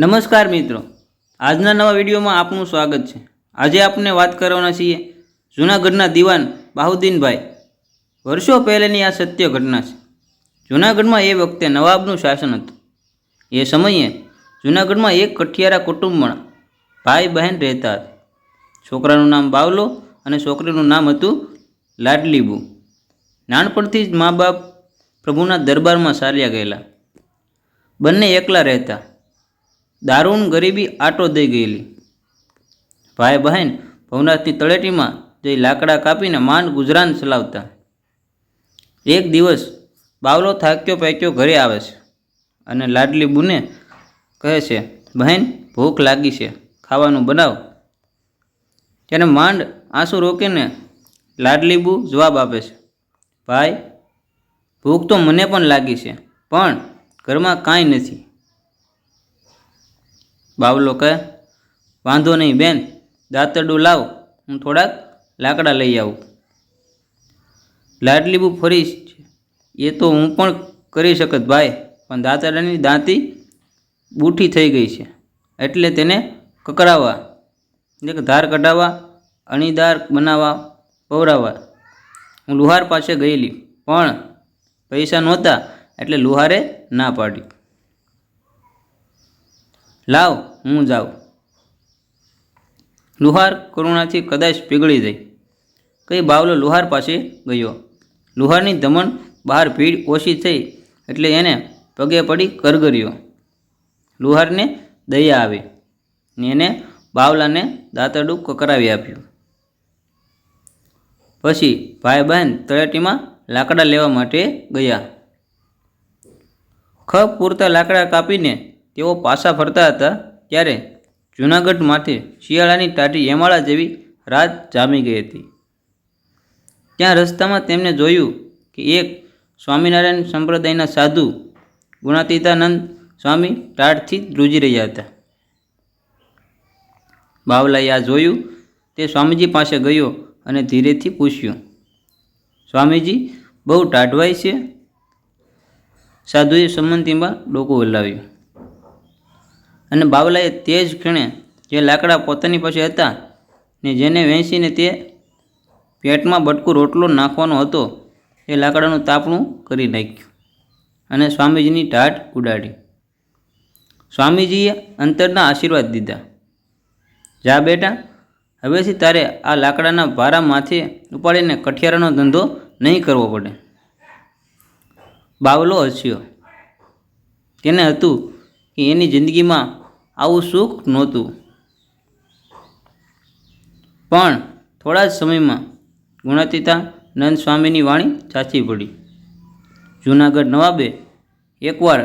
નમસ્કાર મિત્રો. આજના નવા વિડીયોમાં આપનું સ્વાગત છે. આજે આપણે વાત કરવાના છીએ જૂનાગઢના દિવાન બાહુદ્દીનભાઈ. વર્ષો પહેલાંની આ સત્ય ઘટના છે. જૂનાગઢમાં એ વખતે નવાબનું શાસન હતું. એ સમયે જૂનાગઢમાં એક કઠિયારા કુટુંબમાં ભાઈ બહેન રહેતા હતા. છોકરાનું નામ બાવલો અને છોકરીનું નામ હતું લાડલીબુ. નાનપણથી જ મા બાપ પ્રભુના દરબારમાં ચાલ્યા ગયેલા. બંને એકલા રહેતા. દારૂણ ગરીબી આટો દઈ ગયેલી. ભાઈ બહેન ભવનાથની તળેટીમાં જઈ લાકડા કાપીને માંડ ગુજરાન ચલાવતા. એક દિવસ બાવલો થાક્યો પાક્યો ઘરે આવે છે અને લાડલી બુને કહે છે, બહેન, ભૂખ લાગી છે, ખાવાનું બનાવ. ત્યારે માંડ આંસુ રોકીને લાડલી બુ જવાબ આપે છે, ભાઈ, ભૂખ તો મને પણ લાગી છે, પણ ઘરમાં કાંઈ નથી. બાવલો કહે, વાંધો નહીં બેન, દાંતરડું લાવ, હું થોડાક લાકડા લઈ આવું. લાડલીબુ ફરી એ તો હું પણ કરી શકત ભાઈ, પણ દાંતરડાની દાંતી બૂઠી થઈ ગઈ છે, એટલે તેને કકરાવવા એટલે ધાર કઢાવવા, અણીદાર બનાવવા પવરાવવા હું લુહાર પાસે ગયેલી, પણ પૈસા નહોતા, એટલે લુહારે ના પાડી. લાવ, હું જાઉં. લુહાર કરુણાથી કદાચ પીગળી જઈ કઈ બાવલો લુહાર પાસે ગયો. લુહારની ધમણ બહાર ભીડ ઓછી થઈ એટલે એને પગે પડી કરગર્યો. લુહારને દયા આવી ને એને બાવલાને દાંતરડું કકરાવી આપ્યું. પછી ભાઈ બહેન તળેટીમાં લાકડા લેવા માટે ગયા. ખપ પૂરતા લાકડા કાપીને તેઓ પાછા ફરતા હતા ત્યારે જૂનાગઢ માથે શિયાળાની ટાઢી યમાળા જેવી રાત જામી ગઈ હતી. ત્યાં રસ્તામાં તેમને જોયું કે એક સ્વામિનારાયણ સંપ્રદાયના સાધુ ગુણાતીતાનંદ સ્વામી ટાઢથી ધ્રુજી રહ્યા હતા. બાવલાએ આ જોયું, તે સ્વામીજી પાસે ગયો અને ધીરેથી પૂછ્યું, સ્વામીજી, બહુ ટાઢવાય છે? સાધુએ સંમતિમાં ડોકો હલાવ્યું. અને બાવલાએ તે જ ક્ષણે જે લાકડા પોતાની પાસે હતા ને જેને વેચીને તે પેટમાં બટકું રોટલો નાખવાનો હતો, એ લાકડાનું તાપણું કરી નાખ્યું અને સ્વામીજીની ટાટ ઉડાડી. સ્વામીજીએ અંતરના આશીર્વાદ દીધા. જા બેટા, હવેથી તારે આ લાકડાના ભારા માથે ઉપાડીને કઠિયારાનો ધંધો નહીં કરવો પડે. બાવલો હસ્યો. તેને હતું કે એની જિંદગીમાં આવું સુખ નહોતું. પણ થોડા જ સમયમાં ગુણાતીતા નંદ સ્વામીની વાણી ચાચી પડી જૂનાગઢ નવાબે એકવાર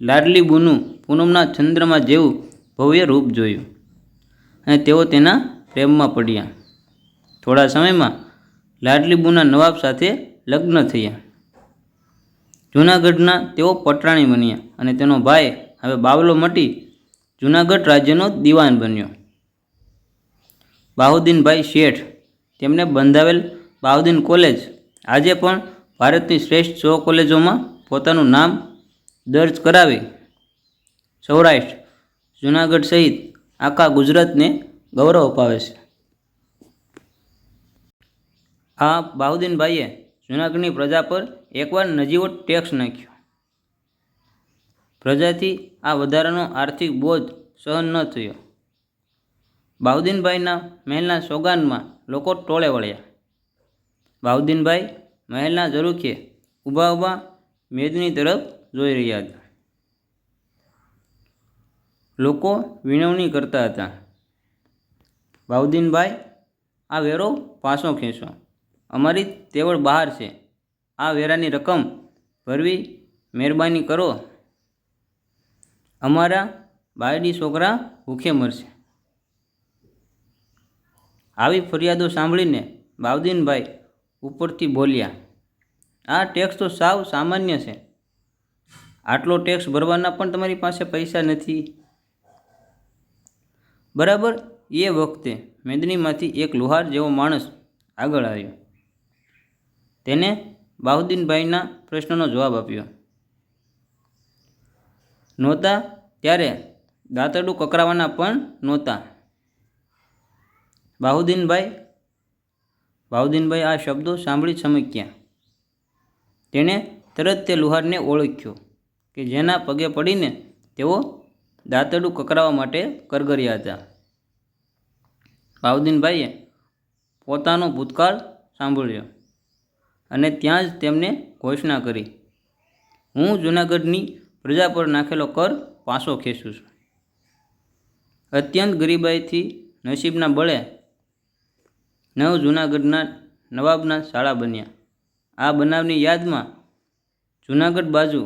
લાડલી બુનું પૂનમના ચંદ્રમાં જેવું ભવ્ય રૂપ જોયું અને તેઓ તેના પ્રેમમાં પડ્યા. થોડા સમયમાં લાડલીબુના નવાબ સાથે લગ્ન થયા. જૂનાગઢના તેઓ પટરાણી બન્યા અને તેનો ભાઈ હવે બાવલો મટી જૂનાગઢ રાજ્યનો દિવાન બન્યો. બાહુદ્દીનભાઈ શેઠ તેમને બંધાવેલ બાહુદ્દીન કોલેજ. આજે પણ ભારતની શ્રેષ્ઠ સો કોલેજોમાં પોતાનું નામ દર્જ કરાવી સૌરાષ્ટ્ર, જૂનાગઢ સહિત આખા ગુજરાતને ગૌરવ અપાવે છે. આ બાહુદ્દીનભાઈએ જૂનાગઢની પ્રજા પર એકવાર નજીવો ટેક્સ નાખ્યો. પ્રજાથી આ વધારાનો આર્થિક બોજ સહન ન થયો. બાઉદ્દીનભાઈના મહેલના સોગાનમાં લોકો ટોળે વળ્યા. બાઉદ્દીનભાઈ મહેલના ઝરૂખે ઊભા ઊભા મેદની તરફ જોઈ રહ્યા હતા. લોકો વિનવણી કરતા હતા. બાઉદ્દીનભાઈ આ વેરો પાછો ખેંચો. અમારી તેવડ બહાર છે. આ વેરાની રકમ ભરવી મહેરબાની કરો. અમારા બાયડી છોકરા ભૂખે મરશે આવી ફરિયાદો સાંભળીને બાવદીનભાઈ ઉપરથી બોલ્યા, આ ટેક્સ તો સાવ સામાન્ય છે. આટલો ટેક્સ ભરવાના પણ તમારી પાસે પૈસા નથી. બરાબર, એ વખતે મેદનીમાંથી એક લુહાર જેવો માણસ આગળ આવ્યો. તેને બાહુદ્દીનભાઈના પ્રશ્નનો જવાબ આપ્યો. નહોતા ત્યારે દાંતરડું કકરાવાના પણ નહોતા. બાહુદ્દીનભાઈ બાહુદ્દીનભાઈ આ શબ્દો સાંભળી ચમક્યા. તેણે તરત તે લુહારને ઓળખ્યો કે જેના પગે પડીને તેઓ દાંતરડું કકરાવવા માટે કરગર્યા હતા. બાહુદ્દીનભાઈએ પોતાનો ભૂતકાળ સાંભળ્યો અને ત્યાં જ તેમને ઘોષણા કરી, હું જૂનાગઢની પ્રજા પર નાખેલો કર પાછો ખેંચું છું. અત્યંત ગરીબાઈથી નસીબના બળે નવ જૂનાગઢના નવાબના શાળા બન્યા. આ બનાવની યાદમાં જૂનાગઢ બાજુ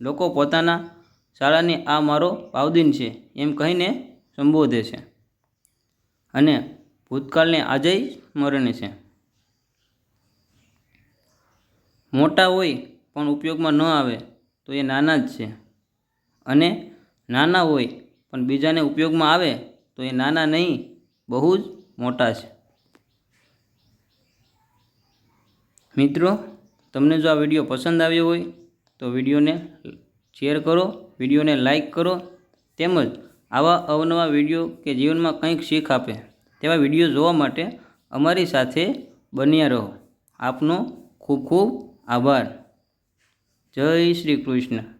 લોકો પોતાના શાળાની આ મારો પાવદીન છે એમ કહીને સંબોધે છે અને ભૂતકાળને આજે સ્મરણે છે. મોટા હોય પણ ઉપયોગમાં ન આવે તો એ નાના જ છે. અને નાના હોય, પણ બીજાને ઉપયોગમાં આવે, તો એ નાના નહીં, બહુ જ મોટા છે. મિત્રો, તમને જો આ વીડિયો પસંદ આવ્યો હોય, તો વિડીયોને શેર કરો, વિડીયોને લાઈક કરો, તેમજ આવા અવનવા વીડિયો કે જીવનમાં કંઈક શીખ આપે, તેવા વીડિયો જોવા માટે અમારી સાથે બન્યા રહો. આપનો ખૂબ ખૂબ આભાર. જય શ્રી કૃષ્ણ.